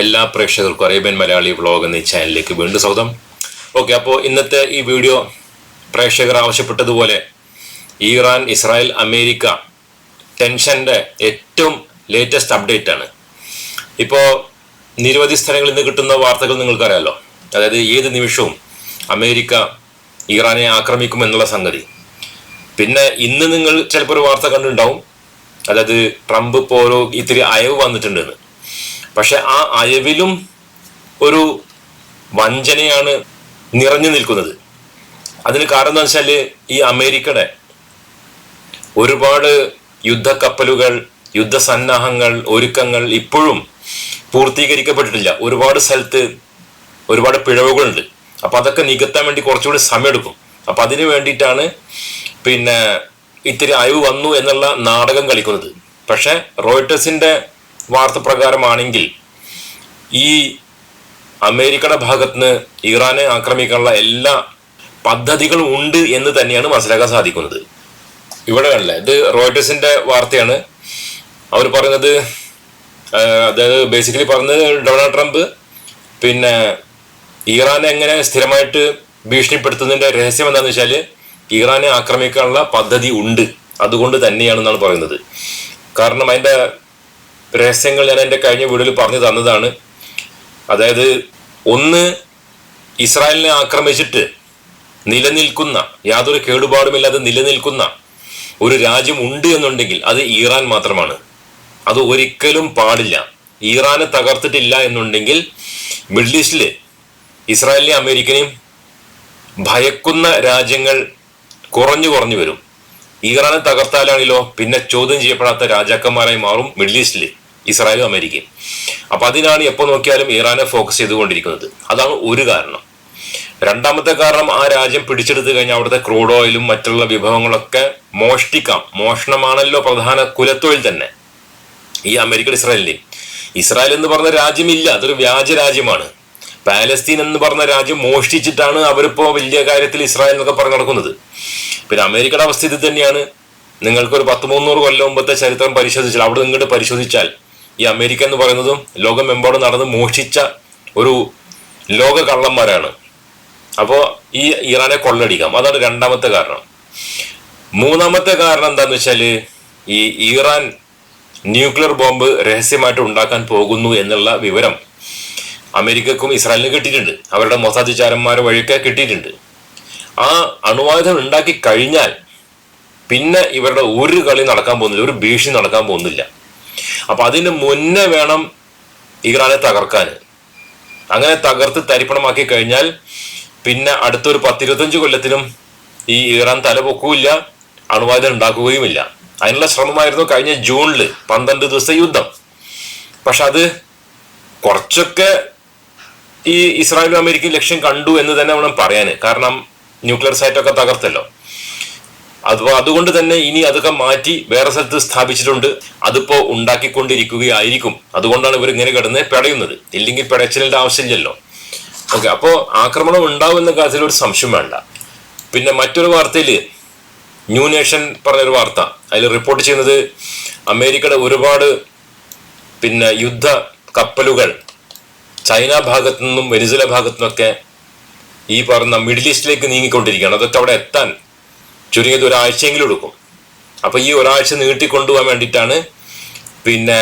എല്ലാ പ്രേക്ഷകർക്കും Arabian Malayali vlog എന്ന ചാനലിലേക്ക് വീണ്ടും സ്വാഗതം. ഓക്കെ അപ്പോൾ ഇന്നത്തെ ഈ വീഡിയോ പ്രേക്ഷകർ ആവശ്യപ്പെട്ടതുപോലെ ഇറാൻ ഇസ്രായേൽ അമേരിക്ക ടെൻഷന്റെ ഏറ്റവും ലേറ്റസ്റ്റ് അപ്ഡേറ്റ് ആണ്. ഇപ്പോൾ നിരവധി സ്ഥലങ്ങളിൽ നിന്ന് കിട്ടുന്ന വാർത്തകൾ നിങ്ങൾക്കറിയാലോ. അതായത് ഏത് നിമിഷവും അമേരിക്ക ഇറാനെ ആക്രമിക്കും എന്നുള്ള സംഗതി. പിന്നെ ഇന്ന് നിങ്ങൾ ചിലപ്പോൾ ഒരു വാർത്ത കണ്ടിട്ടുണ്ടാവും. അതായത് ട്രംപ് ഇപ്പോൾ ഓരോ ഇത്തിരി അയവ് വന്നിട്ടുണ്ടെന്ന് പക്ഷെ ആ അയവിലും ഒരു വഞ്ചനയാണ് നിറഞ്ഞു നിൽക്കുന്നത്. അതിന് കാരണം എന്താ വെച്ചാൽ ഈ അമേരിക്കയുടെ ഒരുപാട് യുദ്ധക്കപ്പലുകൾ യുദ്ധസന്നാഹങ്ങൾ ഒരുക്കങ്ങൾ ഇപ്പോഴും പൂർത്തീകരിക്കപ്പെട്ടിട്ടില്ല. ഒരുപാട് സ്ഥലത്ത് ഒരുപാട് പിഴവുകളുണ്ട്. അപ്പൊ അതൊക്കെ നികത്താൻ വേണ്ടി കുറച്ചുകൂടി സമയമെടുക്കും. അപ്പൊ അതിനു വേണ്ടിയിട്ടാണ് പിന്നെ ഇത്തിരി അയവ് വന്നു എന്നുള്ള നാടകം കളിക്കുന്നത്. പക്ഷെ റോയിട്ടേഴ്സിന്റെ വാർത്ത പ്രകാരമാണെങ്കിൽ ഈ അമേരിക്കയുടെ ഭാഗത്ത് നിന്ന് ഇറാനെ ആക്രമിക്കാനുള്ള എല്ലാ പദ്ധതികളും ഉണ്ട് എന്ന് തന്നെയാണ് മനസ്സിലാക്കാൻ സാധിക്കുന്നത്. ഇവിടെ കണ്ടില്ല? ഇത് റോയിട്ടേഴ്സിന്റെ വാർത്തയാണ്. അവർ പറയുന്നത് അതായത് ബേസിക്കലി പറഞ്ഞത് ഡൊണാൾഡ് ട്രംപ് പിന്നെ ഇറാനെ എങ്ങനെ സ്ഥിരമായിട്ട് ഭീഷണിപ്പെടുത്തുന്നതിന്റെ രഹസ്യം എന്താണെന്ന് വെച്ചാൽ ഇറാനെ ആക്രമിക്കാനുള്ള പദ്ധതി ഉണ്ട്. അതുകൊണ്ട് തന്നെയാണെന്നാണ് പറയുന്നത്. കാരണം അതിന്റെ രഹസ്യങ്ങൾ ഞാൻ എന്റെ കഴിഞ്ഞ വീഡിയോയിൽ പറഞ്ഞു തന്നതാണ്. അതായത് ഒന്ന് ഇസ്രായേലിനെ ആക്രമിച്ചിട്ട് നിലനിൽക്കുന്ന യാതൊരു കേടുപാടുമില്ലാതെ നിലനിൽക്കുന്ന ഒരു രാജ്യം ഉണ്ട് എന്നുണ്ടെങ്കിൽ അത് ഇറാൻ മാത്രമാണ്. അത് ഒരിക്കലും പാടില്ല. ഇറാനെ തകർത്തിട്ടില്ല എന്നുണ്ടെങ്കിൽ മിഡിൽ ഈസ്റ്റിൽ ഇസ്രായേലിനെയും അമേരിക്കനെയും ഭയക്കുന്ന രാജ്യങ്ങൾ കുറഞ്ഞു കുറഞ്ഞു വരും. ഇറാനെ തകർത്താലാണെങ്കിലോ പിന്നെ ചോദ്യം ചെയ്യപ്പെടാത്ത രാജാക്കന്മാരായി മാറും മിഡിൽ ഈസ്റ്റിൽ. ഇസ്രായേലും അമേരിക്കയും. അപ്പൊ അതിനാണ് എപ്പോൾ നോക്കിയാലും ഇറാനെ ഫോക്കസ് ചെയ്തുകൊണ്ടിരിക്കുന്നത്. അതാണ് ഒരു കാരണം. രണ്ടാമത്തെ കാരണം ആ രാജ്യം പിടിച്ചെടുത്തു കഴിഞ്ഞാൽ അവിടുത്തെ ക്രൂഡ് ഓയിലും മറ്റുള്ള വിഭവങ്ങളൊക്കെ മോഷ്ടിക്കാം. മോഷണമാണല്ലോ പ്രധാന കുലത്തൊഴിൽ തന്നെ. ഈ അമേരിക്കൻ ഇസ്രായേലിന്റെയും. ഇസ്രായേൽ എന്ന് പറഞ്ഞ രാജ്യമില്ല. അതൊരു വ്യാജ രാജ്യമാണ്. പാലസ്തീൻ എന്ന് പറഞ്ഞ രാജ്യം മോഷ്ടിച്ചിട്ടാണ് അവരിപ്പോ വലിയ കാര്യത്തിൽ ഇസ്രായേൽ എന്നൊക്കെ പറഞ്ഞു നടക്കുന്നത്. പിന്നെ അമേരിക്കയുടെ അവസ്ഥ ഇത് തന്നെയാണ്. നിങ്ങൾക്ക് ഒരു പത്ത് മുന്നൂറ് കൊല്ലം മുമ്പത്തെ ചരിത്രം പരിശോധിച്ചാൽ അവിടെ നിങ്ങൾ പരിശോധിച്ചാൽ ഈ അമേരിക്ക എന്ന് പറയുന്നതും ലോകമെമ്പാടും നടന്ന് മോഷിച്ച ഒരു ലോക കള്ളന്മാരാണ് അപ്പോൾ ഈ ഇറാനെ കൊള്ളടിക്കാം. അതാണ് രണ്ടാമത്തെ കാരണം. മൂന്നാമത്തെ കാരണം എന്താന്ന് വെച്ചാൽ ഈ ഇറാൻ ന്യൂക്ലിയർ ബോംബ് രഹസ്യമായിട്ട് ഉണ്ടാക്കാൻ പോകുന്നു എന്നുള്ള വിവരം അമേരിക്കക്കും ഇസ്രായേലിനും കിട്ടിയിട്ടുണ്ട്. അവരുടെ മൊസാദ് ചാരന്മാർ വഴിയൊക്കെ കിട്ടിയിട്ടുണ്ട്. ആ അണുവായുധം ഉണ്ടാക്കി കഴിഞ്ഞാൽ പിന്നെ ഇവരുടെ ഒരു കളി നടക്കാൻ പോകുന്നില്ല ഒരു ഭീഷണി നടക്കാൻ പോകുന്നില്ല. അപ്പൊ അതിന് മുന്നേ വേണം ഇറാനെ തകർക്കാൻ അങ്ങനെ തകർത്ത് തരിപ്പണമാക്കി കഴിഞ്ഞാൽ പിന്നെ അടുത്തൊരു പത്തിരുപത്തഞ്ച് കൊല്ലത്തിനും ഈ ഇറാൻ തലപൊക്കുകയില്ല അണുവായുധം ഉണ്ടാക്കുകയുമില്ല. അതിനുള്ള ശ്രമമായിരുന്നു കഴിഞ്ഞ ജൂണിൽ പന്ത്രണ്ട് ദിവസത്തെ യുദ്ധം. പക്ഷെ അത് കുറച്ചൊക്കെ ഈ ഇസ്രായേലും അമേരിക്കയും ലക്ഷ്യം കണ്ടു എന്ന് തന്നെ വേണം പറയാൻ. കാരണം ന്യൂക്ലിയർ സൈറ്റൊക്കെ തകർത്തല്ലോ. അത് അതുകൊണ്ട് തന്നെ ഇനി അതൊക്കെ മാറ്റി വേറെ സ്ഥലത്ത് സ്ഥാപിച്ചിട്ടുണ്ട്. അതിപ്പോ ഉണ്ടാക്കിക്കൊണ്ടിരിക്കുകയായിരിക്കും. അതുകൊണ്ടാണ് ഇവർ ഇങ്ങനെ കിടന്ന് പിടയുന്നത്. ഇല്ലെങ്കിൽ പിടച്ചിലിന്റെ ആവശ്യമില്ലല്ലോ. ഓക്കെ അപ്പോ ആക്രമണം ഉണ്ടാവും എന്ന കാര്യത്തിൽ ഒരു സംശയം വേണ്ട. പിന്നെ മറ്റൊരു വാർത്തയിൽ ന്യൂ നേഷൻ പറഞ്ഞൊരു വാർത്ത. അതിൽ റിപ്പോർട്ട് ചെയ്യുന്നത് അമേരിക്കയുടെ ഒരുപാട് പിന്നെ യുദ്ധ കപ്പലുകൾ ചൈന ഭാഗത്തു നിന്നും വെനിസുല ഭാഗത്തു നിന്നൊക്കെ ഈ പറഞ്ഞ മിഡിൽ ഈസ്റ്റിലേക്ക് നീങ്ങിക്കൊണ്ടിരിക്കുകയാണ്. അതൊക്കെ അവിടെ എത്താൻ ചുരുങ്ങിയത് ഒരാഴ്ചയെങ്കിലും എടുക്കും. അപ്പൊ ഈ ഒരാഴ്ച നീട്ടിക്കൊണ്ടുപോകാൻ വേണ്ടിയിട്ടാണ് പിന്നെ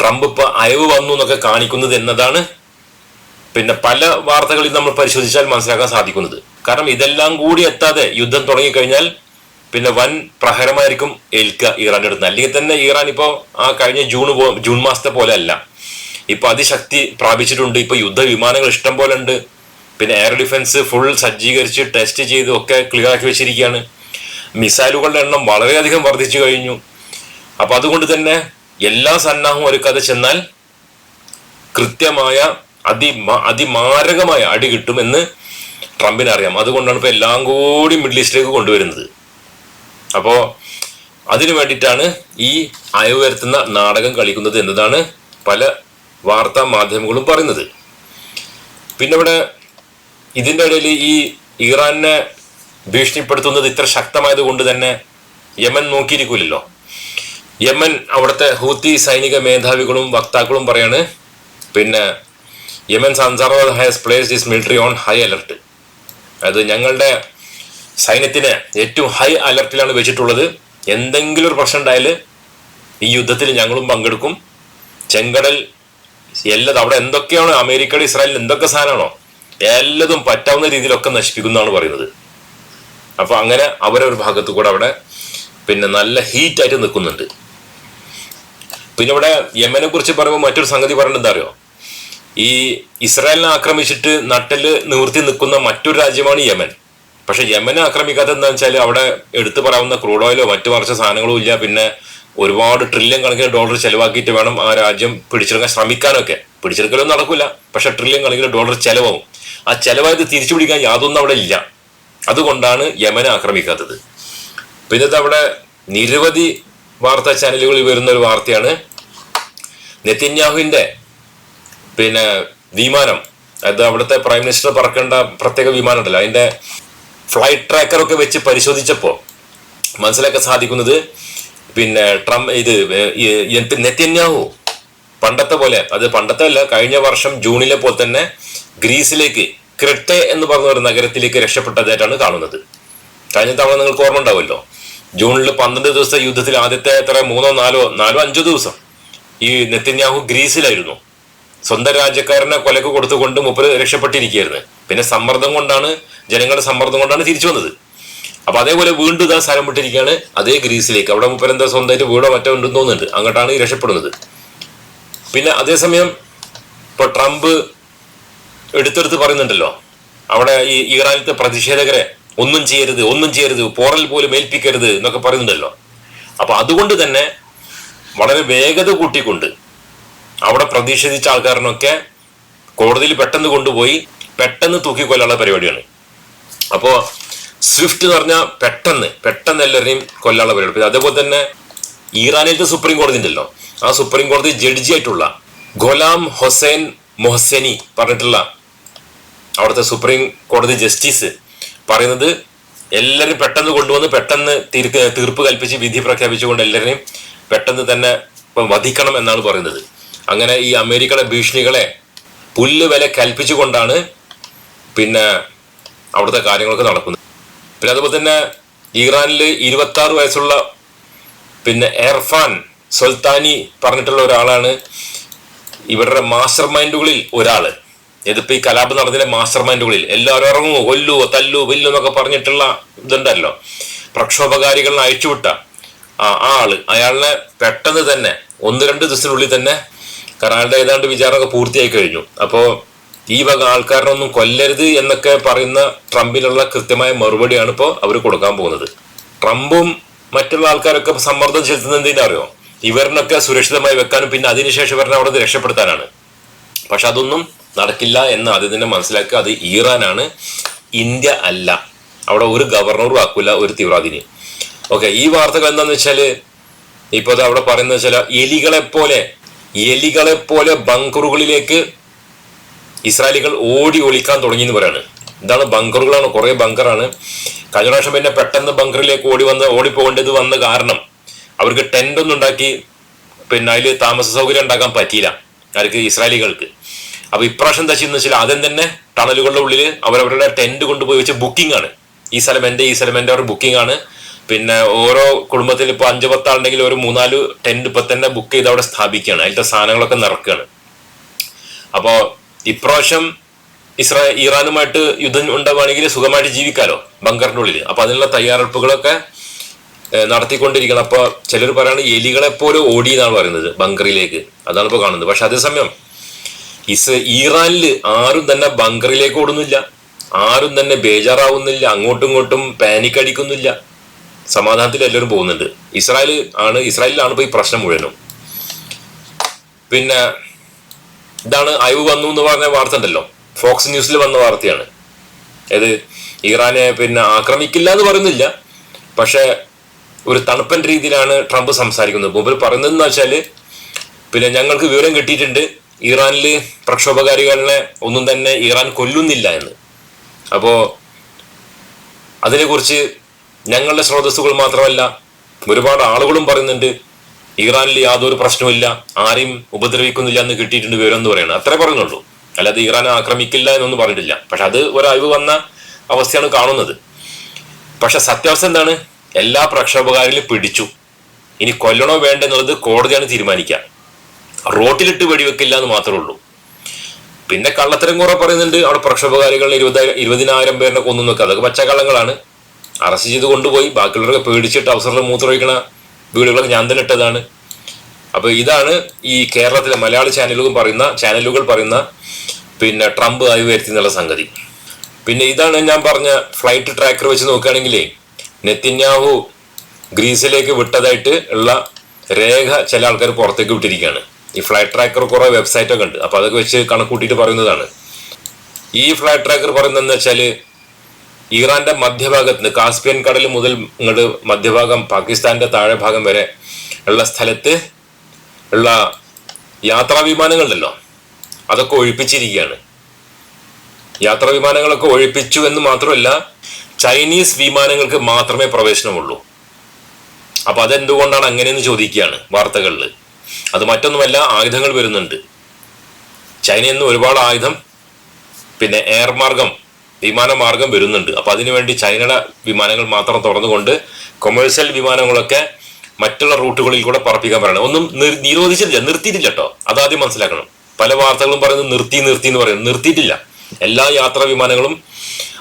ട്രംപ് ഇപ്പൊ അയവ് വന്നു എന്നൊക്കെ കാണിക്കുന്നത് എന്നതാണ് പിന്നെ പല വാർത്തകളിൽ നമ്മൾ പരിശോധിച്ചാൽ മനസ്സിലാക്കാൻ സാധിക്കുന്നത്. കാരണം ഇതെല്ലാം കൂടി എത്താതെ യുദ്ധം തുടങ്ങിക്കഴിഞ്ഞാൽ പിന്നെ വൻ പ്രഹരമായിരിക്കും ഏൽക്കുക ഇറാൻ അടുത്ത് അല്ലെങ്കിൽ തന്നെ ഇറാൻ ഇപ്പോൾ ആ കഴിഞ്ഞ ജൂൺ ജൂൺ മാസത്തെ പോലെ അല്ല. ഇപ്പൊ അതിശക്തി പ്രാപിച്ചിട്ടുണ്ട്. ഇപ്പൊ യുദ്ധ വിമാനങ്ങൾ ഇഷ്ടം പോലെ ഉണ്ട്. പിന്നെ എയർ ഡിഫൻസ് ഫുൾ സജ്ജീകരിച്ച് ടെസ്റ്റ് ചെയ്ത് ഒക്കെ ക്ലിയർ ആക്കി വെച്ചിരിക്കുകയാണ്. മിസൈലുകളുടെ എണ്ണം വളരെയധികം വർദ്ധിച്ചു കഴിഞ്ഞു. അപ്പൊ അതുകൊണ്ട് തന്നെ എല്ലാ സന്നാഹവും ഒരുക്കാതെ ചെന്നാൽ കൃത്യമായ അതി അതിമാരകമായ അടി കിട്ടുമെന്ന് ട്രംപിന് അറിയാം. അതുകൊണ്ടാണ് ഇപ്പൊ എല്ലാം കൂടി മിഡിൽ ഈസ്റ്റിലേക്ക് കൊണ്ടുവരുന്നത്. അപ്പോ അതിനു വേണ്ടിയിട്ടാണ് ഈ അയവ് വരുത്തുന്ന നാടകം കളിക്കുന്നത് എന്നതാണ് പല വാർത്താ മാധ്യമങ്ങളും പറയുന്നത്. പിന്നെ ഇവിടെ ഇതിന്റെ ഇടയിൽ ഈ ഇറാനെ ഭീഷണിപ്പെടുത്തുന്നത് ഇത്ര ശക്തമായത് കൊണ്ട് തന്നെ യമൻ നോക്കിയിരിക്കില്ലല്ലോ യമൻ അവിടുത്തെ ഹൂത്തി സൈനിക മേധാവികളും വക്താക്കളും പറയാണ് പിന്നെ Yemen Sansar has place this military on high alert അത് ഞങ്ങളുടെ സൈന്യത്തിന് ഏറ്റവും ഹൈ അലർട്ടിലാണ് വെച്ചിട്ടുള്ളത്. എന്തെങ്കിലും ഒരു പ്രശ്നം ഉണ്ടായാൽ ഈ യുദ്ധത്തിൽ ഞങ്ങളും പങ്കെടുക്കും. ചെങ്കടൽ എല്ലാം അവിടെ എന്തൊക്കെയാണോ? അമേരിക്കയുടെ ഇസ്രായേലിൽ എന്തൊക്കെ സാധനമാണോ? എല്ലാതും പറ്റാവുന്ന രീതിയിലൊക്കെ നശിപ്പിക്കുന്നതാണ് പറയുന്നത്. അപ്പൊ അങ്ങനെ അവരൊരു ഭാഗത്ത് കൂടെ അവിടെ പിന്നെ നല്ല ഹീറ്റ് ആയിട്ട് നിൽക്കുന്നുണ്ട്. പിന്നെ ഇവിടെ യമനെ കുറിച്ച് പറയുമ്പോൾ മറ്റൊരു സംഗതി പറയേണ്ടത് അറിയോ? ഈ ഇസ്രായേലിനെ ആക്രമിച്ചിട്ട് നട്ടൽ നിവൃത്തി നിൽക്കുന്ന മറ്റൊരു രാജ്യമാണ് യമൻ. പക്ഷെ യമനെ ആക്രമിക്കാത്ത എന്താ വെച്ചാൽ അവിടെ എടുത്തു പറയാവുന്ന ക്രൂഡ് ഓയിലോ മറ്റു മറിച്ച സാധനങ്ങളോ ഇല്ല. പിന്നെ ഒരുപാട് ട്രില്യൺ കണക്കിന് ഡോളർ ചെലവാക്കിയിട്ട് വേണം ആ രാജ്യം പിടിച്ചെടുക്കാൻ ശ്രമിക്കാനൊക്കെ. പിടിച്ചെടുക്കലൊന്നും നടക്കില്ല പക്ഷെ ട്രില്യൺ കണക്കിന് ഡോളർ ചെലവാകും. ആ ചെലവായത് തിരിച്ചു പിടിക്കാൻ യാതൊന്നും അവിടെ ഇല്ല. അതുകൊണ്ടാണ് യമനെ ആക്രമിക്കാത്തത്. പിന്നെ അവിടെ നിരവധി വാർത്താ ചാനലുകളിൽ വരുന്ന ഒരു വാർത്തയാണ് നെത്തിന്യാഹുവിന്റെ പിന്നെ വിമാനം. അത് അവിടുത്തെ പ്രൈം മിനിസ്റ്റർ പറക്കേണ്ട പ്രത്യേക വിമാനം ഉണ്ടല്ലോ. അതിന്റെ ഫ്ലൈറ്റ് ട്രാക്കറൊക്കെ വെച്ച് പരിശോധിച്ചപ്പോൾ മനസ്സിലാക്കാൻ സാധിക്കുന്നത് പിന്നെ ട്രംപ് ഇത് ഈ നെത്യന്യാഹു പണ്ടത്തെ പോലെ അത് പണ്ടത്തെ അല്ല കഴിഞ്ഞ വർഷം ജൂണിലെ പോലെ തന്നെ ഗ്രീസിലേക്ക് ക്രിട്ടെ എന്ന് പറഞ്ഞ ഒരു നഗരത്തിലേക്ക് രക്ഷപ്പെട്ടതായിട്ടാണ് കാണുന്നത്. കഴിഞ്ഞ തവണ നിങ്ങൾക്ക് ഓർമ്മ ഉണ്ടാവുമല്ലോ. ജൂണിൽ പന്ത്രണ്ട് ദിവസത്തെ യുദ്ധത്തിൽ ആദ്യത്തെ എത്ര? മൂന്നോ നാലോ നാലോ അഞ്ചോ ദിവസം ഈ നെത്തന്യാഹു ഗ്രീസിലായിരുന്നു. സ്വന്തം രാജ്യക്കാരനെ കൊലക്ക് കൊടുത്തുകൊണ്ട് മുപ്പര് രക്ഷപ്പെട്ടിരിക്കുകയായിരുന്നു. പിന്നെ സമ്മർദ്ദം കൊണ്ടാണ് ജനങ്ങളുടെ സമ്മർദ്ദം കൊണ്ടാണ് തിരിച്ചു വന്നത്. അപ്പൊ അതേപോലെ വീണ്ടും ഇതാ സ്ഥലം വിട്ടിരിക്കുകയാണ് അതേ ഗ്രീസിലേക്ക്. അവിടെ മുപ്പര് എന്താ സ്വന്തമായിട്ട് വീടോ മറ്റോ ഉണ്ടെന്ന് തോന്നുന്നുണ്ട്. അങ്ങോട്ടാണ് രക്ഷപ്പെടുന്നത്. പിന്നെ അതേസമയം ഇപ്പൊ ട്രംപ് എടുത്തെടുത്ത് പറയുന്നുണ്ടല്ലോ. അവിടെ ഈ ഇറാനിലത്തെ പ്രതിഷേധകരെ ഒന്നും ചെയ്യരുത് ഒന്നും ചെയ്യരുത് പോറൽ പോലും ഏൽപ്പിക്കരുത് എന്നൊക്കെ പറയുന്നുണ്ടല്ലോ. അപ്പൊ അതുകൊണ്ട് തന്നെ വളരെ വേഗത കൂട്ടിക്കൊണ്ട് അവിടെ പ്രതിഷേധിച്ച ആൾക്കാരനൊക്കെ കോടതിയിൽ പെട്ടെന്ന് കൊണ്ടുപോയി പെട്ടെന്ന് തൂക്കിക്കൊല്ലാനുള്ള പരിപാടിയാണ്. അപ്പോ സ്വിഫ്റ്റ് എന്ന് പറഞ്ഞാൽ പെട്ടെന്ന് പെട്ടെന്ന് എല്ലാവരെയും കൊല്ലാനുള്ള പരിപാടി. അതേപോലെ തന്നെ ഇറാനിലത്തെ സുപ്രീം കോടതി ഉണ്ടല്ലോ. ആ സുപ്രീം കോടതി ജഡ്ജി ആയിട്ടുള്ള ഗുലാം ഹൊസൈൻ മൊഹസനി പറഞ്ഞിട്ടുള്ള അവിടുത്തെ സുപ്രീം കോടതി ജസ്റ്റിസ് പറയുന്നത് എല്ലാവരും പെട്ടെന്ന് കൊണ്ടുവന്ന് പെട്ടെന്ന് തീർക്ക് തീർപ്പ് കൽപ്പിച്ച് വിധി പ്രഖ്യാപിച്ചുകൊണ്ട് എല്ലാവരെയും പെട്ടെന്ന് തന്നെ വധിക്കണം എന്നാണ് പറയുന്നത്. അങ്ങനെ ഈ അമേരിക്കയുടെ ഭീഷണികളെ പുല്ല് വില കൽപ്പിച്ചുകൊണ്ടാണ് പിന്നെ അവിടുത്തെ കാര്യങ്ങളൊക്കെ നടക്കുന്നത്. പിന്നെ അതുപോലെ തന്നെ ഇറാനിൽ ഇരുപത്തി ആറ് വയസ്സുള്ള പിന്നെ എർഫാൻ സുൽത്താനി പറഞ്ഞിട്ടുള്ള ഒരാളാണ്. ഇവരുടെ മാസ്റ്റർ മൈൻഡുകളിൽ ഒരാൾ. ഇതിപ്പോ ഈ കലാപം നടന്നതിലെ മാസ്റ്റർ മൈൻഡുകളിൽ എല്ലാവരും ഇറങ്ങുമോ? കൊല്ലുവോ തല്ലു വില്ലു എന്നൊക്കെ പറഞ്ഞിട്ടുള്ള ഇതുണ്ടല്ലോ. പ്രക്ഷോഭകാരികളെ അയച്ചുവിട്ട ആ ആൾ അയാളെ പെട്ടെന്ന് തന്നെ ഒന്ന് രണ്ട് ദിവസത്തിനുള്ളിൽ തന്നെ അയാളുടെ ഏതാണ്ട് വിചാരണമൊക്കെ പൂർത്തിയായി കഴിഞ്ഞു. അപ്പോ ഈ വക ആൾക്കാരനൊന്നും കൊല്ലരുത് എന്നൊക്കെ പറയുന്ന ട്രംപിനുള്ള കൃത്യമായ മറുപടിയാണ് ഇപ്പോൾ അവർ കൊടുക്കാൻ പോകുന്നത്. ട്രംപും മറ്റുള്ള ആൾക്കാരൊക്കെ സമ്മർദ്ദം ചെലുത്തുന്നത് എന്തിനാ അറിയോ? ഇവരിനൊക്കെ സുരക്ഷിതമായി വെക്കാനും പിന്നെ അതിനുശേഷം ഇവരെ അവിടെ നിന്ന് രക്ഷപ്പെടുത്താനാണ്. പക്ഷെ അതൊന്നും നടക്കില്ല എന്ന് ആദ്യം തന്നെ മനസ്സിലാക്കുക. അത് ഇറാനാണ്. ഇന്ത്യ അല്ല. അവിടെ ഒരു ഗവർണറും ആക്കൂല ഒരു തീവ്രവാദിനി ഓക്കെ ഈ വാർത്തകൾ എന്താന്ന് ഇപ്പൊ അത് അവിടെ പറയുന്നത് വെച്ചാൽ എലികളെ പോലെ എലികളെ പോലെ ബങ്കറുകളിലേക്ക് ഇസ്രായേലികൾ ഓടി ഒളിക്കാൻ തുടങ്ങി എന്ന് പറയാണ്. ഇതാണ് ബങ്കറുകളാണ് കുറെ ബങ്കറാണ്. കഴിഞ്ഞ പ്രാവശ്യം പിന്നെ പെട്ടെന്ന് ബങ്കറിലേക്ക് ഓടി വന്ന് ഓടിപ്പോകേണ്ടത് വന്ന കാരണം അവർക്ക് ടെന്റ് ഒന്നും ഉണ്ടാക്കി പിന്നെ അതിൽ താമസ സൗകര്യം ഉണ്ടാക്കാൻ പറ്റിയില്ല. അവർക്ക് ഇസ്രായേലികൾക്ക്. അപ്പൊ ഇപ്രാവശ്യം എന്താ ചെയ്യുന്ന വെച്ചാൽ ആദ്യം തന്നെ ടണലുകളുടെ ഉള്ളിൽ അവരവരുടെ ടെന്റ് കൊണ്ടുപോയി വെച്ച് ബുക്കിംഗ് ആണ്. ഈ സ്ഥലം എന്റെ ഈ സ്ഥലം എന്റെ ഒരു ബുക്കിംഗ് ആണ്. പിന്നെ ഓരോ കുടുംബത്തിൽ ഇപ്പൊ അഞ്ചു പത്താളുണ്ടെങ്കിൽ ഒരു മൂന്നാൽ ടെന്റ് ഇപ്പൊ തന്നെ ബുക്ക് ചെയ്ത് അവിടെ സ്ഥാപിക്കുകയാണ്. അതിലത്തെ സാധനങ്ങളൊക്കെ നിറക്കുകയാണ്. അപ്പോ ഇപ്രാവശ്യം ഇസ്രാ ഇറാനുമായിട്ട് യുദ്ധം ഉണ്ടാവുകയാണെങ്കിൽ സുഖമായിട്ട് ജീവിക്കാലോ ബങ്കറിന്റെ ഉള്ളിൽ അപ്പൊ അതിനുള്ള തയ്യാറെടുപ്പുകളൊക്കെ നടത്തിക്കൊണ്ടിരിക്കണം. അപ്പൊ ചിലർ പറയാണ് എലികളെ പോലെ ഓടി എന്നാണ് പറയുന്നത് ബങ്കറിലേക്ക്. അതാണ് ഇപ്പോൾ കാണുന്നത്. പക്ഷെ അതേസമയം ഇസ് ഇറാനിൽ ആരും തന്നെ ബങ്കറിലേക്ക് ഓടുന്നില്ല. ആരും തന്നെ ബേജാറാവുന്നില്ല. അങ്ങോട്ടും ഇങ്ങോട്ടും പാനിക് അടിക്കുന്നില്ല. സമാധാനത്തിൽ എല്ലാവരും പോകുന്നുണ്ട്. ഇസ്രായേൽ ആണ് ഇസ്രായേലിലാണ് ഇപ്പൊ ഈ പ്രശ്നം മുഴുവനും. പിന്നെ ഇതാണ് അയവ് വന്നു എന്ന് പറഞ്ഞ വാർത്ത ഉണ്ടല്ലോ. ഫോക്സ് ന്യൂസിൽ വന്ന വാർത്തയാണ്. ഇത് ഇറാനെ പിന്നെ ആക്രമിക്കില്ല എന്ന് പറയുന്നില്ല. പക്ഷേ ഒരു തണുപ്പൻ രീതിയിലാണ് ട്രംപ് സംസാരിക്കുന്നത്. മുമ്പിൽ പറയുന്നതെന്ന് വെച്ചാൽ പിന്നെ ഞങ്ങൾക്ക് വിവരം കിട്ടിയിട്ടുണ്ട്. ഇറാനിൽ പ്രക്ഷോഭകാരികളെ ഒന്നും തന്നെ ഇറാൻ കൊല്ലുന്നില്ല എന്ന്. അപ്പോൾ അതിനെക്കുറിച്ച് ഞങ്ങളുടെ സ്രോതസ്സുകൾ മാത്രമല്ല ഒരുപാട് ആളുകളും പറയുന്നുണ്ട് ഇറാനിൽ യാതൊരു പ്രശ്നവുമില്ല ആരെയും ഉപദ്രവിക്കുന്നില്ല എന്ന് കിട്ടിയിട്ടുണ്ട് വിവരം എന്ന് പറയുന്നത്. അത്രേ പറഞ്ഞുള്ളൂ അല്ലാതെ ഇറാൻ ആക്രമിക്കില്ല എന്നൊന്നും പറഞ്ഞിട്ടില്ല. പക്ഷെ അത് ഒരു അറിവ് വന്ന അവസ്ഥയാണ് കാണുന്നത്. പക്ഷെ സത്യാവസ്ഥ എന്താണ്? എല്ലാ പ്രക്ഷോഭകാരിലും പിടിച്ചു. ഇനി കൊല്ലണോ വേണ്ടെന്നുള്ളത് കോടതിയാണ് തീരുമാനിക്കുക. റോട്ടിലിട്ട് വെടിവെക്കില്ല എന്ന് മാത്രമേ ഉള്ളൂ. പിന്നെ കള്ളത്തരം കുറെ പറയുന്നുണ്ട് അവിടെ പ്രക്ഷോഭകാരികൾ ഇരുപത് ഇരുപതിനായിരം പേരിനെ കൊന്നു നോക്കുക അതൊക്കെ പച്ചക്കള്ളങ്ങളാണ്. അറസ്റ്റ് ചെയ്ത് കൊണ്ടുപോയി. ബാക്കിയുള്ളവരൊക്കെ പേടിച്ചിട്ട് അവസരം മൂത്രമൊഴിക്കണ വീടുകളൊക്കെ ഞാൻ തന്നെ ഇട്ടതാണ്. അപ്പൊ ഇതാണ് ഈ കേരളത്തിലെ മലയാള ചാനലുകൾ പറയുന്ന ചാനലുകൾ പറയുന്ന പിന്നെ ട്രംപ് ആയി വരുത്തി എന്നുള്ള സംഗതി. പിന്നെ ഇതാണ് ഞാൻ പറഞ്ഞ ഫ്ലൈറ്റ് ട്രാക്കർ വെച്ച് നോക്കുകയാണെങ്കിലേ നെത്തിന്യാഹു ഗ്രീസിലേക്ക് വിട്ടതായിട്ട് ഉള്ള രേഖ ചില ആൾക്കാർ പുറത്തേക്ക് വിട്ടിരിക്കുകയാണ്. ഈ ഫ്ലൈറ്റ് ട്രാക്കർ കുറേ വെബ്സൈറ്റൊക്കെ ഉണ്ട്. അപ്പൊ അതൊക്കെ വെച്ച് കണക്കൂട്ടിയിട്ട് പറയുന്നതാണ്. ഈ ഫ്ലൈറ്റ് ട്രാക്കർ പറയുന്നതെന്ന് വെച്ചാൽ ഇറാന്റെ മധ്യഭാഗത്ത് നിന്ന് കാസ്പിയൻ കടൽ മുതൽ ഇങ്ങോട്ട് മധ്യഭാഗം പാകിസ്ഥാന്റെ താഴെ ഭാഗം വരെ ഉള്ള സ്ഥലത്ത് ഉള്ള യാത്രാ വിമാനങ്ങളുണ്ടല്ലോ അതൊക്കെ ഒഴിപ്പിച്ചിരിക്കുകയാണ്. യാത്രാ വിമാനങ്ങളൊക്കെ ഒഴിപ്പിച്ചു എന്ന് മാത്രമല്ല ചൈനീസ് വിമാനങ്ങൾക്ക് മാത്രമേ പ്രവേശനമുള്ളൂ. അപ്പൊ അതെന്തുകൊണ്ടാണ് അങ്ങനെയെന്ന് ചോദിക്കുകയാണ് വാർത്തകളിൽ അത് മറ്റൊന്നുമല്ല ആയുധങ്ങൾ വരുന്നുണ്ട്. ചൈനയിൽ നിന്ന് ഒരുപാട് ആയുധം പിന്നെ എയർ മാർഗം വിമാനമാർഗം വരുന്നുണ്ട്. അപ്പൊ അതിനുവേണ്ടി ചൈനയുടെ വിമാനങ്ങൾ മാത്രം തുറന്നുകൊണ്ട് കൊമേഴ്സ്യൽ വിമാനങ്ങളൊക്കെ മറ്റുള്ള റൂട്ടുകളിൽ കൂടെ പറപ്പിക്കാൻ പറയണം. ഒന്നും നിരോധിച്ചിട്ടില്ല നിർത്തിയിട്ടില്ല കേട്ടോ അതാദ്യം മനസ്സിലാക്കണം. പല വാർത്തകളും പറയുന്നത് നിർത്തി നിർത്തി എന്ന് പറയുന്നത് നിർത്തിയിട്ടില്ല. എല്ലാ യാത്രാ വിമാനങ്ങളും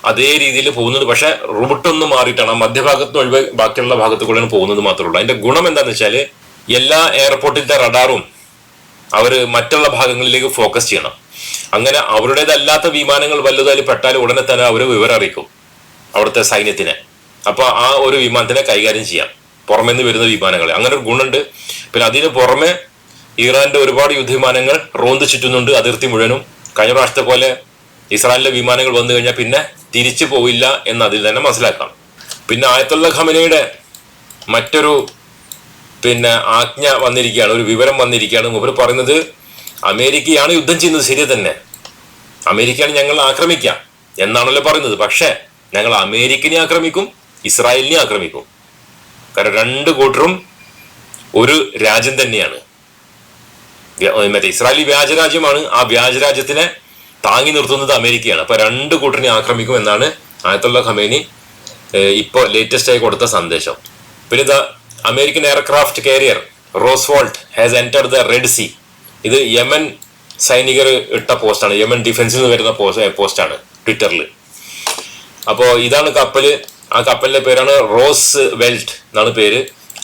അതേ രീതിയിൽ പോകുന്നുണ്ട്. പക്ഷേ റൂട്ട് ഒന്ന് മാറിയിട്ടാണ്. മധ്യഭാഗത്ത് ഒഴിവ് ബാക്കിയുള്ള ഭാഗത്ത് കൂടെയാണ് പോകുന്നത് മാത്രമേ ഉള്ളൂ. അതിന്റെ ഗുണം എന്താണെന്ന് വെച്ചാൽ എല്ലാ എയർപോർട്ടിലത്തെ റഡാറും അവർ മറ്റുള്ള ഭാഗങ്ങളിലേക്ക് ഫോക്കസ് ചെയ്യണം. അങ്ങനെ അവരുടേതല്ലാത്ത വിമാനങ്ങൾ വലുതായി പെട്ടാൽ ഉടനെ തന്നെ അവർ വിവരം അറിയിക്കും അവിടുത്തെ സൈന്യത്തിനെ. അപ്പൊ ആ ഒരു വിമാനത്തിനെ കൈകാര്യം ചെയ്യാം. പുറമെ നിന്ന് വരുന്ന വിമാനങ്ങളെ. അങ്ങനെ ഒരു ഗുണമുണ്ട്. പിന്നെ അതിന് പുറമെ ഇറാന്റെ ഒരുപാട് യുദ്ധവിമാനങ്ങൾ റോന്ത് ചുറ്റുന്നുണ്ട് അതിർത്തി മുഴുവനും. കഴിഞ്ഞ പ്രാവശ്യത്തെ പോലെ ഇസ്രായേലിലെ വിമാനങ്ങൾ വന്നു കഴിഞ്ഞാൽ പിന്നെ തിരിച്ചു പോവില്ല എന്ന് അതിൽ തന്നെ മനസ്സിലാക്കാം. പിന്നെ ആയത്തുള്ള ഖമനയുടെ മറ്റൊരു പിന്നെ ആജ്ഞ വന്നിരിക്കുകയാണ് ഒരു വിവരം വന്നിരിക്കുകയാണ്. മൂപ്പർ പറയുന്നത് അമേരിക്കയാണ് യുദ്ധം ചെയ്യുന്നത് ശരി തന്നെ. അമേരിക്കയാണ് ഞങ്ങൾ ആക്രമിക്കാം എന്നാണല്ലോ പറയുന്നത്. പക്ഷേ ഞങ്ങൾ അമേരിക്കനെ ആക്രമിക്കും ഇസ്രായേലിനെ ആക്രമിക്കും. കാരണം രണ്ട് കൂട്ടരും ഒരു രാജ്യം തന്നെയാണ്. മറ്റേ ഇസ്രായേലി വ്യാജരാജ്യമാണ്. ആ വ്യാജരാജ്യത്തിനെ താങ്ങി നിർത്തുന്നത് അമേരിക്കയാണ്. അപ്പൊ രണ്ട് കൂട്ടറിനെ ആക്രമിക്കും എന്നാണ് ആയത്തുള്ള ഖമേനി ഇപ്പോൾ ലേറ്റസ്റ്റ് ആയി കൊടുത്ത സന്ദേശം. പിന്നെ American aircraft carrier Roosevelt has enter the Red Sea ഇത് യമൻ സൈനികർ ഇട്ട പോസ്റ്റാണ് യമൻ ഡിഫൻസിൽ നിന്ന് വരുന്ന പോസ്റ്റ് പോസ്റ്റാണ് ട്വിറ്ററിൽ അപ്പോൾ ഇതാണ് കപ്പൽ ആ കപ്പലിന്റെ പേരാണ് റോസ് വെൽറ്റ് എന്നാണ് പേര്.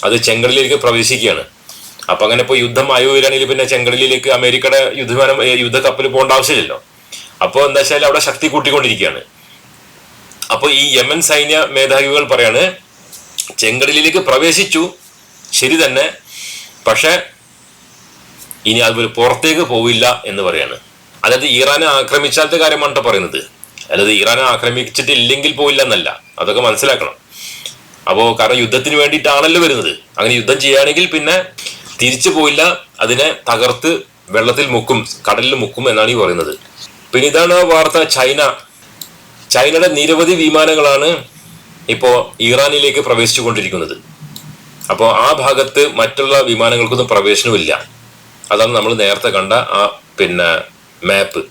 അത് ചെങ്കടലിലേക്ക് പ്രവേശിക്കുകയാണ്. അപ്പോൾ അങ്ങനെ ഇപ്പോൾ യുദ്ധം ആയി പിന്നെ ചെങ്കടലിലേക്ക് അമേരിക്കയുടെ യുദ്ധവിമാനം യുദ്ധ യുദ്ധക്കപ്പൽ പോകേണ്ട ആവശ്യമില്ലല്ലോ. അപ്പോൾ എന്താ വെച്ചാൽ അവിടെ ശക്തി കൂട്ടിക്കൊണ്ടിരിക്കുകയാണ്. അപ്പോൾ ഈ യമൻ സൈന്യ മേധാവികൾ പറയാണ് ചെങ്കടലിലേക്ക് പ്രവേശിച്ചു. ശരി തന്നെ. പക്ഷേ ഇനി അത് പുറത്തേക്ക് പോവില്ല എന്ന് പറയാണ്. അതായത് ഇറാനെ ആക്രമിച്ചാലത്തെ കാര്യമാണ് പറയുന്നത്. അല്ലാതെ ഇറാനെ ആക്രമിച്ചിട്ടില്ലെങ്കിൽ പോയില്ല എന്നല്ല അതൊക്കെ മനസ്സിലാക്കണം. അപ്പോൾ കാരണം യുദ്ധത്തിന് വേണ്ടിയിട്ടാണല്ലോ വരുന്നത്. അങ്ങനെ യുദ്ധം ചെയ്യുകയാണെങ്കിൽ പിന്നെ തിരിച്ചു പോയില്ല അതിനെ തകർത്ത് വെള്ളത്തിൽ മുക്കും കടലിൽ മുക്കും എന്നാണ് ഈ പറയുന്നത്. പിന്നെ ഇതാണ് വാർത്ത ചൈന. ചൈനയുടെ നിരവധി വിമാനങ്ങളാണ് ഇപ്പോൾ ഇറാനിലേക്ക് പ്രവേശിച്ചുകൊണ്ടിരിക്കുന്നത്. അപ്പോൾ ആ ഭാഗത്ത് മറ്റുള്ള വിമാനങ്ങൾക്കൊന്നും പ്രവേശനമില്ല അതാണ് നമ്മൾ നേരത്തെ കണ്ട ആ പിന്നെ മാപ്പ്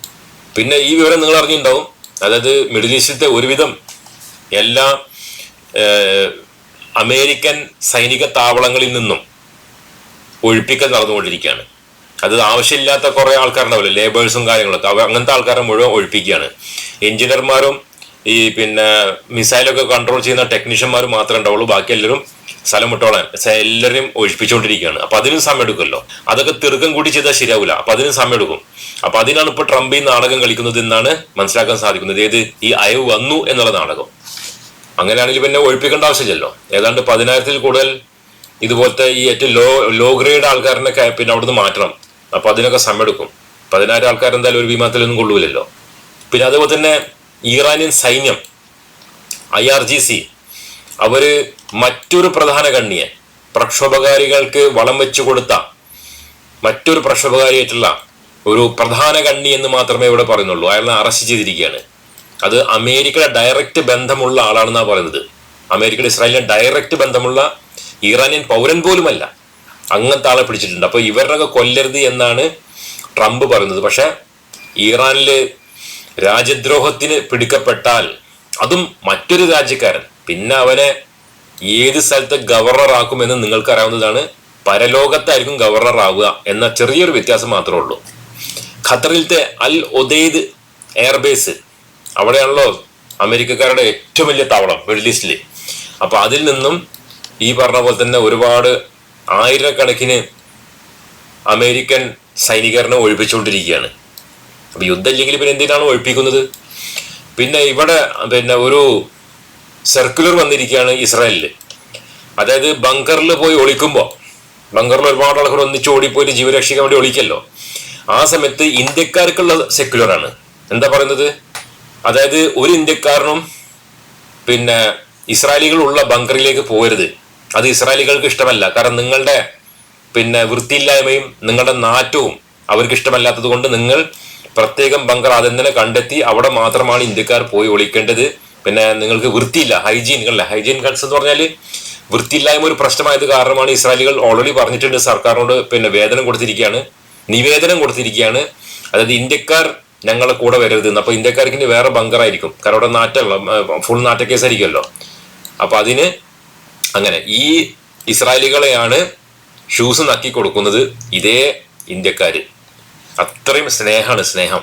പിന്നെ ഈ വിവരം നിങ്ങൾ അറിഞ്ഞിട്ടുണ്ടാവും. അതായത് മിഡിൽ ഈസ്റ്റിലത്തെ ഒരുവിധം എല്ലാ അമേരിക്കൻ സൈനിക താവളങ്ങളിൽ നിന്നും ഒഴിപ്പിക്കൽ നടന്നുകൊണ്ടിരിക്കുകയാണ്. അത് ആവശ്യമില്ലാത്ത കുറേ ആൾക്കാരുണ്ടാവില്ല? ലേബേഴ്സും കാര്യങ്ങളൊക്കെ. അവ അങ്ങനത്തെ ആൾക്കാരെ മുഴുവൻ ഒഴിപ്പിക്കുകയാണ്. എഞ്ചിനീയർമാരും ഈ പിന്നെ മിസൈലൊക്കെ കൺട്രോൾ ചെയ്യുന്ന ടെക്നീഷ്യന്മാർ മാത്രമേ ഉണ്ടാവുള്ളൂ. ബാക്കി എല്ലാവരും സ്ഥലം വിട്ടോളാൻ. എല്ലാവരെയും ഒഴിപ്പിച്ചുകൊണ്ടിരിക്കുകയാണ്. അപ്പൊ അതിനും സമയം എടുക്കുമല്ലോ. അതൊക്കെ തീർക്കം കൂടി ചെയ്താൽ ശരിയാവില്ല അപ്പൊ അതിനും സമയം എടുക്കും. അപ്പൊ അതിനാണ് ഇപ്പൊ ട്രംപ് ഈ നാടകം കളിക്കുന്നത് എന്നാണ് മനസ്സിലാക്കാൻ സാധിക്കുന്നത്. ഏത്? ഈ അയവ് വന്നു എന്നുള്ള നാടകം. അങ്ങനെയാണെങ്കിൽ പിന്നെ ഒഴിപ്പിക്കേണ്ട ആവശ്യമില്ലല്ലോ. ഏതാണ്ട് പതിനായിരത്തിൽ കൂടുതൽ ഇതുപോലത്തെ ഈ ഏറ്റവും ലോ ലോ ഗ്രേഡ് ആൾക്കാരനെ പിന്നെ അവിടുന്ന് മാറ്റണം. അപ്പൊ അതിനൊക്കെ സമയം എടുക്കും. പതിനായിരം ആൾക്കാരെന്തായാലും ഒരു വിമാനത്തിലൊന്നും കൊള്ളൂലല്ലോ. പിന്നെ അതുപോലെ തന്നെ ഇറാനിയൻ സൈന്യം ഐ ആർ ജി സി അവർ മറ്റൊരു പ്രധാന കണ്ണിയെ പ്രക്ഷോഭകാരികൾക്ക് വളം വെച്ചു കൊടുത്ത മറ്റൊരു പ്രക്ഷോഭകാരിയായിട്ടുള്ള ഒരു പ്രധാന കണ്ണി എന്ന് മാത്രമേ ഇവിടെ പറയുന്നുള്ളൂ. അയാളെ അറസ്റ്റ് ചെയ്തിരിക്കുകയാണ്. അത് അമേരിക്കയുടെ ഡയറക്റ്റ് ബന്ധമുള്ള ആളാണെന്നാണ് പറയുന്നത്. അമേരിക്കയുടെ ഇസ്രായേലിന് ഡയറക്റ്റ് ബന്ധമുള്ള ഇറാനിയൻ പൗരൻ പോലുമല്ല. അങ്ങനത്തെ ആളെ പിടിച്ചിട്ടുണ്ട്. അപ്പോൾ ഇവരുടെ കൊല്ലരുത് എന്നാണ് ട്രംപ് പറയുന്നത്. പക്ഷേ ഇറാനിൽ രാജ്യദ്രോഹത്തിന് പിടിക്കപ്പെട്ടാൽ അതും മറ്റൊരു രാജ്യക്കാരൻ. പിന്നെ അവനെ ഏത് സ്ഥലത്ത് ഗവർണർ ആക്കുമെന്ന് നിങ്ങൾക്ക് അറിയാവുന്നതാണ് പരലോകത്തായിരിക്കും ഗവർണർ ആവുക എന്ന ചെറിയൊരു വ്യത്യാസം മാത്രമേ ഉള്ളൂ. ഖത്തറിലത്തെ അൽ ഒദൈദ് എയർബേസ് അവിടെയാണല്ലോ അമേരിക്കക്കാരുടെ ഏറ്റവും വലിയ താവളം മിഡിൽ ഈസ്റ്റിൽ അപ്പൊ അതിൽ നിന്നും ഈ പറഞ്ഞ പോലെ തന്നെ ഒരുപാട് ആയിരക്കണക്കിന് അമേരിക്കൻ സൈനികരനെ ഒഴിപ്പിച്ചുകൊണ്ടിരിക്കുകയാണ്. അപ്പൊ യുദ്ധം ഇല്ലെങ്കിൽ പിന്നെ എന്തിനാണ് ഒഴിപ്പിക്കുന്നത്? പിന്നെ ഇവിടെ പിന്നെ ഒരു സർക്കുലർ വന്നിരിക്കുകയാണ് ഇസ്രായേലിൽ അതായത് ബങ്കറിൽ പോയി ഒളിക്കുമ്പോൾ ബങ്കറിൽ ഒരുപാട് ആളുകൾ ഒന്നിച്ച് ഓടിപ്പോയിട്ട് ജീവരക്ഷിക്കാൻ വേണ്ടി ഒളിക്കല്ലോ. ആ സമയത്ത് ഇന്ത്യക്കാർക്കുള്ള സെക്യുലർ ആണ്. എന്താ പറയുന്നത്? അതായത് ഒരു ഇന്ത്യക്കാരനും പിന്നെ ഇസ്രായേലികളുള്ള ബങ്കറിലേക്ക് പോകരുത്. അത് ഇസ്രായേലികൾക്ക് ഇഷ്ടമല്ല. കാരണം നിങ്ങളുടെ പിന്നെ വൃത്തിയില്ലായ്മയും നിങ്ങളുടെ നാറ്റവും അവർക്ക് ഇഷ്ടമല്ലാത്തത് കൊണ്ട് നിങ്ങൾ പ്രത്യേകം ബങ്കർ ആദ്യം തന്നെ കണ്ടെത്തി. അവിടെ മാത്രമാണ് ഇന്ത്യക്കാർ പോയി ഒളിക്കേണ്ടത്. പിന്നെ നിങ്ങൾക്ക് വൃത്തിയില്ല. ഹൈജീൻ അല്ല ഹൈജീൻ കൺസ് എന്ന് പറഞ്ഞാൽ വൃത്തിയില്ലായ്മ ഒരു പ്രശ്നമായത് കാരണമാണ് ഇസ്രായേലികൾ ഓൾറെഡി പറഞ്ഞിട്ടുണ്ട്. സർക്കാരിനോട് പിന്നെ വേതനം കൊടുത്തിരിക്കുകയാണ്. നിവേദനം കൊടുത്തിരിക്കുകയാണ്. അതായത് ഇന്ത്യക്കാർ ഞങ്ങളെ കൂടെ വരരുത് അപ്പോൾ അപ്പൊ ഇന്ത്യക്കാർക്ക് ഇനി വേറെ ബങ്കറായിരിക്കും കാരണം അവിടെ നാറ്റല്ലോ ഫുൾ നാട്ടക്കേസ് ആയിരിക്കുമല്ലോ. അപ്പൊ അതിന് അങ്ങനെ ഈ ഇസ്രായേലികളെയാണ് ഷൂസ് നക്കി കൊടുക്കുന്നത് ഇതേ ഇന്ത്യക്കാര്. അത്രയും സ്നേഹമാണ് സ്നേഹം.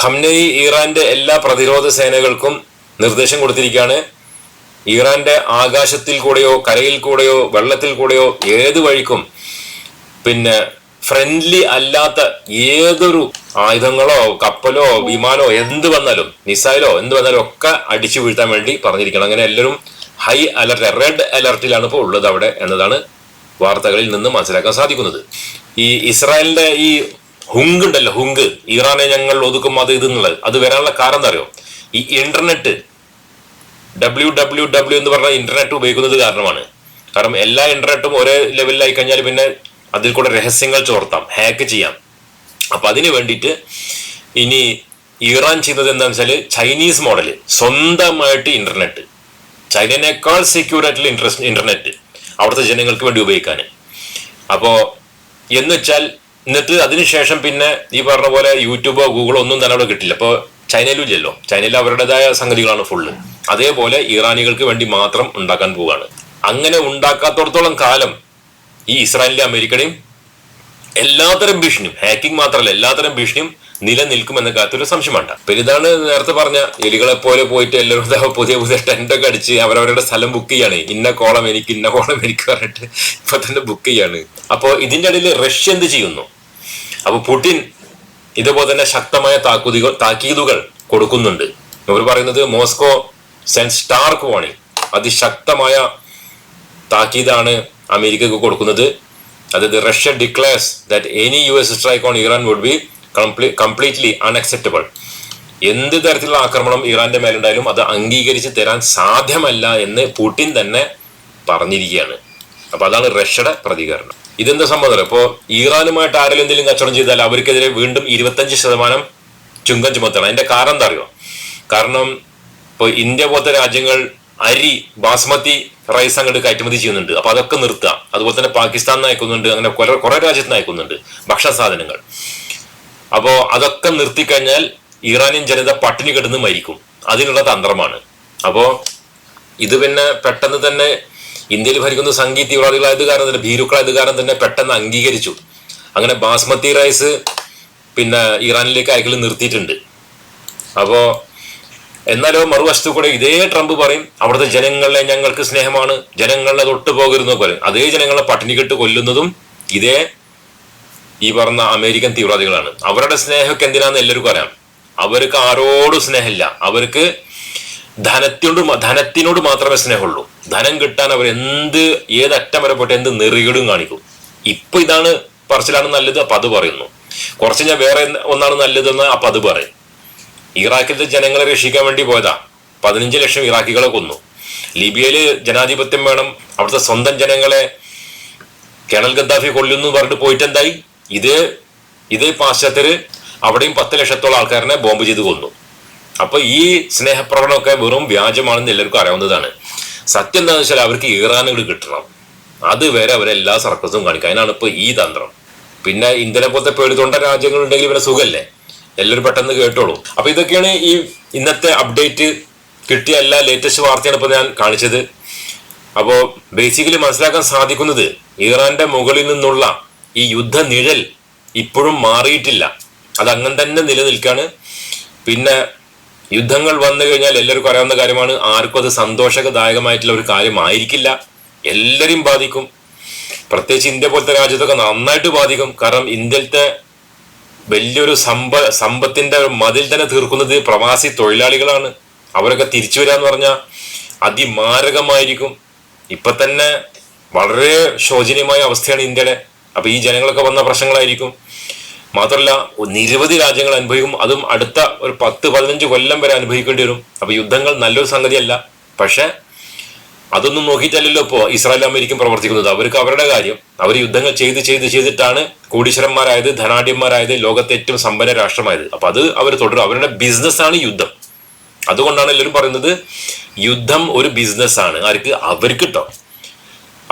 ഖംനയി ഇറാന്റെ എല്ലാ പ്രതിരോധ സേനകൾക്കും നിർദ്ദേശം കൊടുത്തിരിക്കുകയാണ് ഇറാന്റെ ആകാശത്തിൽ കൂടെയോ കരയിൽ കൂടെയോ വെള്ളത്തിൽ കൂടെയോ ഏത് വഴിക്കും പിന്നെ ഫ്രണ്ട്ലി അല്ലാത്ത ഏതൊരു ആയുധങ്ങളോ കപ്പലോ വിമാനോ എന്ത് വന്നാലും മിസൈലോ എന്ത് വന്നാലും ഒക്കെ അടിച്ചു വീഴ്ത്താൻ വേണ്ടി പറഞ്ഞിരിക്കണം. അങ്ങനെ എല്ലാവരും ഹൈ അലർട്ട് റെഡ് അലർട്ടിലാണ് ഇപ്പോൾ ഉള്ളത് അവിടെ എന്നതാണ് വാർത്തകളിൽ നിന്ന് മനസ്സിലാക്കാൻ സാധിക്കുന്നത്. ഈ ഇസ്രായേലിന്റെ ഈ ഹുങ്ക് ഉണ്ടല്ലോ ഹുങ്ക്. ഇറാനെ ഞങ്ങൾ ഒതുക്കും അത് ഇത് എന്നുള്ളത് അത് വരാനുള്ള കാരണം എന്താ അറിയോ? ഈ ഇന്റർനെറ്റ് ഡബ്ല്യു ഡബ്ല്യു ഡബ്ല്യു എന്ന് പറഞ്ഞ ഇന്റർനെറ്റ് ഉപയോഗിക്കുന്നത് കാരണമാണ്. കാരണം എല്ലാ ഇന്റർനെറ്റും ഒരേ ലെവലിലായി കഴിഞ്ഞാൽ പിന്നെ അതിൽ കൂടെ രഹസ്യങ്ങൾ ചോർത്താം ഹാക്ക് ചെയ്യാം. അപ്പൊ അതിന് വേണ്ടിയിട്ട് ഇനി ഇറാൻ ചെയ്യുന്നത് എന്താണെന്ന് വെച്ചാൽ ചൈനീസ് മോഡൽ സ്വന്തമായിട്ട് ഇന്റർനെറ്റ്. ചൈനനേക്കാൾ സെക്യൂർ ആയിട്ടുള്ള ഇന്റർനെറ്റ് അവിടുത്തെ ജനങ്ങൾക്ക് വേണ്ടി ഉപയോഗിക്കാൻ അപ്പോ എന്ന് വെച്ചാൽ എന്നിട്ട് അതിനുശേഷം പിന്നെ ഈ പറഞ്ഞ പോലെ യൂട്യൂബോ ഗൂഗിളോ ഒന്നും തന്നെ അവിടെ കിട്ടില്ല. അപ്പോൾ ചൈനയിലും ഇല്ലല്ലോ. ചൈനയിൽ അവരുടേതായ സംഗതികളാണ് ഫുള്ള് അതേപോലെ ഇറാനികൾക്ക് വേണ്ടി മാത്രം ഉണ്ടാക്കാൻ പോവുകയാണ്. അങ്ങനെ ഉണ്ടാക്കാത്തടത്തോളം കാലം ഈ ഇസ്രായേലിലെ അമേരിക്കയുടെയും എല്ലാത്തരം ഭീഷണിയും ഹാക്കിംഗ് മാത്രമല്ല എല്ലാത്തരം ഭീഷണിയും നിലനിൽക്കുമെന്ന കാര്യത്തിൽ സംശയം വേണ്ട. പിന്നെ ഇതാണ് നേരത്തെ പറഞ്ഞ എലികളെ പോലെ പോയിട്ട് എല്ലാവരും പുതിയ പുതിയ ടെന്റൊക്കെ അടിച്ച് അവരവരുടെ സ്ഥലം ബുക്ക് ചെയ്യാണ്. ഇന്ന കോളം എനിക്ക് ഇന്ന കോളം എനിക്ക് പറഞ്ഞിട്ട് ഇപ്പൊ തന്നെ ബുക്ക് ചെയ്യാണ്. അപ്പോൾ ഇതിന്റെ ഇടയിൽ റഷ്യ എന്ത് ചെയ്യുന്നു? അപ്പൊ പുടിൻ ഇതുപോലെ തന്നെ ശക്തമായ താക്കുതികൾ താക്കീതുകൾ കൊടുക്കുന്നുണ്ട്. ഇവർ പറയുന്നത് മോസ്കോ സെൻസ് സ്റ്റാർക്ക് വാണിംഗ് അതിശക്തമായ താക്കീതാണ് അമേരിക്കക്ക് കൊടുക്കുന്നത്. അതായത് Russia declares that any U S strike on Iran would be completely unacceptable എന്ത് തരത്തിലുള്ള ആക്രമണം ഇറാന്റെ മേലുണ്ടായാലും അത് അംഗീകരിച്ച് തരാൻ സാധ്യമല്ല എന്ന് പുടിൻ തന്നെ പറഞ്ഞിരിക്കുകയാണ്. അപ്പൊ അതാണ് റഷ്യയുടെ പ്രതികരണം. ഇതെന്താ സംഭവം? ഇപ്പോ ഇറാനുമായിട്ട് ആരെങ്കിലും എന്തെങ്കിലും കച്ചവടം ചെയ്താൽ അവർക്കെതിരെ വീണ്ടും ഇരുപത്തഞ്ച് ശതമാനം ചുങ്കം ചുമത്തണം. അതിന്റെ കാരണം എന്താ അറിയോ? കാരണം ഇപ്പൊ ഇന്ത്യ പോലത്തെ രാജ്യങ്ങൾ അരി ബാസ്മതി റൈസ് അങ്ങോട്ട് കയറ്റുമതി ചെയ്യുന്നുണ്ട്. അപ്പൊ അതൊക്കെ നിർത്തുക. അതുപോലെ തന്നെ പാകിസ്ഥാൻ അയക്കുന്നുണ്ട് അങ്ങനെ കുറെ രാജ്യത്ത് നിന്ന് അയക്കുന്നുണ്ട് ഭക്ഷണ സാധനങ്ങൾ. അപ്പോ അതൊക്കെ നിർത്തിക്കഴിഞ്ഞാൽ ഇറാനിയൻ ജനത പട്ടിണി കിടന്ന് മരിക്കും. അതിനുള്ള തന്ത്രമാണ്. അപ്പോ ഇത് പിന്നെ പെട്ടെന്ന് തന്നെ ഇന്ത്യയിൽ ഭരിക്കുന്ന സംഗീത തീവ്രവാദികളായത് കാരണം തന്നെ ഭീരുക്കളായത് കാരണം തന്നെ പെട്ടെന്ന് അംഗീകരിച്ചു. അങ്ങനെ ബാസ്മതി റൈസ് പിന്നെ ഇറാനിലേക്ക് അയക്കൽ നിർത്തിയിട്ടുണ്ട്. അപ്പോൾ എന്നാലോ മറുവശത്തു കൂടെ ഇതേ ട്രംപ് പറയും അവിടുത്തെ ജനങ്ങളെ ഞങ്ങൾക്ക് സ്നേഹമാണ് ജനങ്ങളെ തൊട്ടു പോകരുന്ന പോലെ. അതേ ജനങ്ങളെ പട്ടിണി കെട്ട് കൊല്ലുന്നതും ഇതേ ഈ പറഞ്ഞ അമേരിക്കൻ തീവ്രവാദികളാണ്. അവരുടെ സ്നേഹമൊക്കെ എന്തിനാന്ന് എല്ലാവർക്കും അറിയാം. അവർക്ക് ആരോടും സ്നേഹമില്ല. അവർക്ക് ധനത്തിനോട് ധനത്തിനോട് മാത്രമേ സ്നേഹമുള്ളൂ. ധനം കിട്ടാൻ അവർ എന്ത് ഏതറ്റം വരെ പോട്ടെ എന്ത് നെറികിടും കാണിക്കും. ഇപ്പൊ ഇതാണ് പറച്ചിലാണ് നല്ലത് അപ്പൊ അത് പറയുന്നു. കുറച്ച് ഞാൻ വേറെ ഒന്നാണ് നല്ലതെന്ന് അപ്പൊ അത് പറയും. ഇറാഖിലത്തെ ജനങ്ങളെ രക്ഷിക്കാൻ വേണ്ടി പോയതാ. പതിനഞ്ച് ലക്ഷം ഇറാഖികളെ കൊന്നു. ലിബിയയിൽ ജനാധിപത്യം വേണം. അവിടുത്തെ സ്വന്തം ജനങ്ങളെ കേണൽ ഗദ്ദാഫി കൊല്ലുന്നു പറഞ്ഞിട്ട് പോയിട്ട് എന്തായി ഇതേ ഇതേ പാശ്ചാത്യര് അവിടെയും പത്ത് ലക്ഷത്തോളം ആൾക്കാരനെ ബോംബ് ചെയ്ത് കൊന്നു. അപ്പൊ ഈ സ്നേഹപ്രകടനമൊക്കെ വെറും വ്യാജമാണെന്ന് എല്ലാവർക്കും അറിയാവുന്നതാണ്. സത്യം എന്താണെന്ന് വെച്ചാൽ അവർക്ക് ഈറാനുകൾ കിട്ടണം. അതുവരെ അവരെല്ലാ സർക്കസും കാണിക്കും. അതിനാണ് ഇപ്പൊ ഈ തന്ത്രം. പിന്നെ ഇന്ത്യനെ പോലത്തെ പേടിതൊണ്ട രാജ്യങ്ങളുണ്ടെങ്കിൽ ഇവരെ സുഖല്ലേ? എല്ലാവരും പെട്ടെന്ന് കേട്ടോളൂ. അപ്പൊ ഇതൊക്കെയാണ് ഈ ഇന്നത്തെ അപ്ഡേറ്റ്. കിട്ടിയ എല്ലാ ലേറ്റസ്റ്റ് വാർത്തയാണ് ഇപ്പൊ ഞാൻ കാണിച്ചത്. അപ്പോ ബേസിക്കലി മനസ്സിലാക്കാൻ സാധിക്കുന്നത് ഇറാന്റെ മുകളിൽ നിന്നുള്ള ഈ യുദ്ധ നിഴൽ ഇപ്പോഴും മാറിയിട്ടില്ല. അത് അങ്ങനെ തന്നെ നിലനിൽക്കാണ്. പിന്നെ യുദ്ധങ്ങൾ വന്നു കഴിഞ്ഞാൽ എല്ലാവർക്കും അറിയാവുന്ന കാര്യമാണ്. ആർക്കും അത് സന്തോഷകദായകമായിട്ടുള്ള ഒരു കാര്യമായിരിക്കില്ല. എല്ലാവരെയും ബാധിക്കും. പ്രത്യേകിച്ച് ഇന്ത്യ പോലത്തെ രാജ്യത്തൊക്കെ നന്നായിട്ട് ബാധിക്കും. കാരണം ഇന്ത്യയിലത്തെ വലിയൊരു സമ്പ സമ്പത്തിന്റെ മതിൽ തന്നെ തീർക്കുന്നത് പ്രവാസി തൊഴിലാളികളാണ്. അവരൊക്കെ തിരിച്ചു വരാന്ന് പറഞ്ഞാൽ അതിമാരകമായിരിക്കും. ഇപ്പൊ തന്നെ വളരെ ശോചനീയമായ അവസ്ഥയാണ് ഇന്ത്യയുടെ. അപ്പൊ ഈ ജനങ്ങളൊക്കെ വന്ന പ്രശ്നങ്ങളായിരിക്കും. മാത്രമല്ല നിരവധി രാജ്യങ്ങൾ അനുഭവിക്കും. അതും അടുത്ത ഒരു പത്ത് പതിനഞ്ച് കൊല്ലം വരെ അനുഭവിക്കേണ്ടി വരും. അപ്പൊ യുദ്ധങ്ങൾ നല്ലൊരു സംഗതിയല്ല. പക്ഷെ അതൊന്നും നോക്കിയിട്ടല്ലല്ലോ ഇപ്പോ ഇസ്രായേൽ അമേരിക്കൻ പ്രവർത്തിക്കുന്നത്. അവർക്ക് അവരുടെ കാര്യം. അവർ യുദ്ധങ്ങൾ ചെയ്ത് ചെയ്ത് ചെയ്തിട്ടാണ് കോടീശ്വരന്മാരായത് ധനാഢ്യന്മാരായത് ലോകത്തെ ഏറ്റവും സമ്പന്ന രാഷ്ട്രമായത്. അപ്പൊ അത് അവർ തുടരും. അവരുടെ ബിസിനസ്സാണ് യുദ്ധം. അതുകൊണ്ടാണ് എല്ലാവരും പറയുന്നത് യുദ്ധം ഒരു ബിസിനസ്സാണ്. ആർക്ക് അവർക്ക് കിട്ടും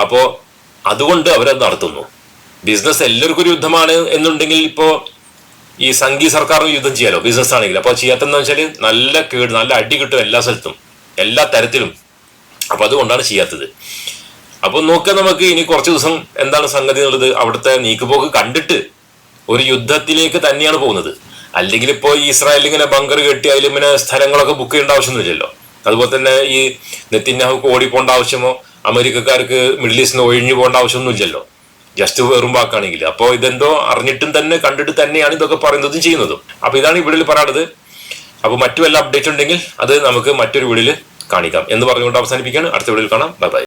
അപ്പോ അതുകൊണ്ട് അവരത് നടത്തുന്നു. ബിസിനസ് എല്ലാവർക്കും ഒരു യുദ്ധമാണ് എന്നുണ്ടെങ്കിൽ ഇപ്പോൾ ഈ സംഘി സർക്കാരിന് യുദ്ധം ചെയ്യാലോ? ബിസിനസ് ആണെങ്കിൽ അപ്പോൾ ചെയ്യാത്തെന്ന് വെച്ചാൽ നല്ല കേട് നല്ല അടി കിട്ടും എല്ലാ സ്ഥലത്തും. എല്ലാ തരത്തിലും. അപ്പൊ അതുകൊണ്ടാണ് ചെയ്യാത്തത്. അപ്പോൾ നോക്കുക നമുക്ക് ഇനി കുറച്ച് ദിവസം എന്താണ് സംഗതി എന്നുള്ളത്. അവിടുത്തെ നീക്കുപോക്ക് കണ്ടിട്ട് ഒരു യുദ്ധത്തിലേക്ക് തന്നെയാണ് പോകുന്നത്. അല്ലെങ്കിൽ ഇപ്പോൾ ഇസ്രായേൽ ഇങ്ങനെ ബങ്കർ കെട്ടി അതിൽ ഇങ്ങനെ സ്ഥലങ്ങളൊക്കെ ബുക്ക് ചെയ്യേണ്ട ആവശ്യമൊന്നുമില്ലല്ലോ. അതുപോലെ തന്നെ ഈ നെത്തിന്യാഹുക്ക് ഓടിപ്പോണ്ട ആവശ്യമോ അമേരിക്കക്കാർക്ക് മിഡിൽ ഈസ്റ്റിന് ഒഴിഞ്ഞു പോകേണ്ട ആവശ്യമൊന്നുമില്ലല്ലോ. ജസ്റ്റ് വെറും വാക്കാണെങ്കിൽ. അപ്പോൾ ഇതെന്തോ അറിഞ്ഞിട്ടും തന്നെ കണ്ടിട്ട് തന്നെയാണ് ഇതൊക്കെ പറയുന്നതും ചെയ്യുന്നതും. അപ്പൊ ഇതാണ് ഇവിടെ പറയാനുള്ളത്. അപ്പോൾ മറ്റു വല്ല അപ്ഡേറ്റ് ഉണ്ടെങ്കിൽ അത് നമുക്ക് മറ്റൊരു വീഡിയോയിൽ കാണിക്കാം. എന്ന് പറഞ്ഞുകൊണ്ട് അവസാനിപ്പിക്കുകയാണ്. അടുത്ത വീഡിയോയിൽ കാണാം. Bye bye